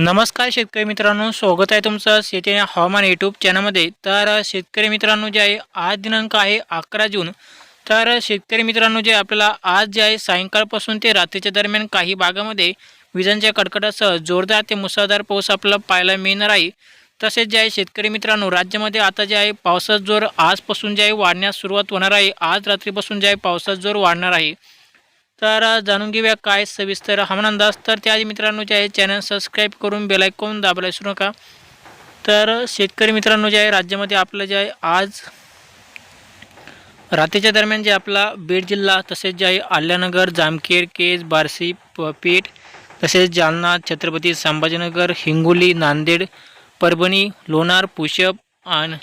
नमस्कार शेतकरी मित्रांनो स्वागत आहे तुमचं शेती आणि हवामान यूट्यूब चॅनलमध्ये तर शेतकरी मित्रांनो जे आहे आज दिनांक आहे अकरा जून. तर शेतकरी मित्रांनो जे आपल्याला आज जे आहे सायंकाळपासून ते रात्रीच्या दरम्यान काही भागामध्ये विजांच्या कडकडासह जोरदार ते मुसळधार पाऊस आपल्याला पाहायला मिळणार आहे. तसेच जे आहे शेतकरी मित्रांनो राज्यामध्ये आता जे आहे पावसाचा जोर आजपासून जे आहे वाढण्यास सुरुवात होणार आहे. आज रात्रीपासून जे आहे पावसाचा जोर वाढणार आहे. तर जाणून घेऊया काय सविस्तर हवामान अंदाज. तर त्याआधी मित्रांनो जे आहे चॅनल सबस्क्राईब करून बेलायकॉन दाबायला विसरू नका. तर शेतकरी मित्रांनो जे आहे राज्यामध्ये आपलं जे आहे आज रात्रीच्या दरम्यान जे आपला बीड जिल्हा तसेच जे आहे आल्यानगर जामखेर केज बार्शी प पेठ तसेच जालना छत्रपती संभाजीनगर हिंगोली नांदेड परभणी लोणार पुशप आणि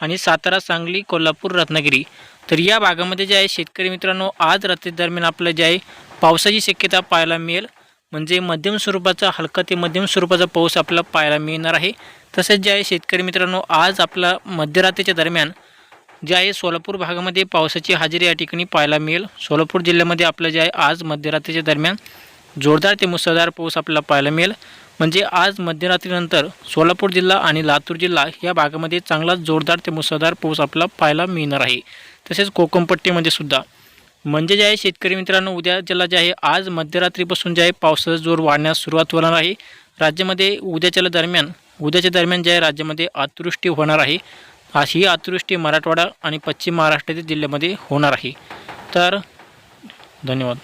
आणि सातारा सांगली कोल्हापूर रत्नागिरी. तर या भागामध्ये जे आहे शेतकरी मित्रांनो आज रात्री दरम्यान आपलं जे आहे पावसाची शक्यता पाहायला मिळेल. म्हणजे मध्यम स्वरूपाचा हलका ते मध्यम स्वरूपाचा पाऊस आपल्याला पाहायला मिळणार आहे. तसेच जे आहे शेतकरी मित्रांनो आज आपला मध्यरात्रीच्या दरम्यान जे आहे सोलापूर भागामध्ये पावसाची हजेरी या ठिकाणी पाहायला मिळेल. सोलापूर जिल्ह्यामध्ये आपलं जे आहे आज मध्यरात्रीच्या दरम्यान जोरदार ते मुसळधार पाऊस आपल्याला पाहायला मिळेल. म्हणजे आज मध्यरात्रीनंतर सोलापूर जिल्हा आणि लातूर जिल्हा या भागामध्ये चांगलाच जोरदार ते मुसळधार पाऊस आपला पाहायला मिळणार आहे. तसेच कोकणपट्टीमध्ये सुद्धा. म्हणजे जे आहे शेतकरी मित्रांनो उद्या ज्याला जे आहे आज मध्यरात्रीपासून जे आहे पावसाचा जोर वाढण्यास सुरुवात होणार आहे. राज्यामध्ये उद्याच्याला दरम्यान उद्याच्या दरम्यान जे आहे राज्यामध्ये अतिवृष्टी होणार आहे. अशी अतिवृष्टी मराठवाडा आणि पश्चिम महाराष्ट्रातील जिल्ह्यामध्ये होणार आहे. तर धन्यवाद.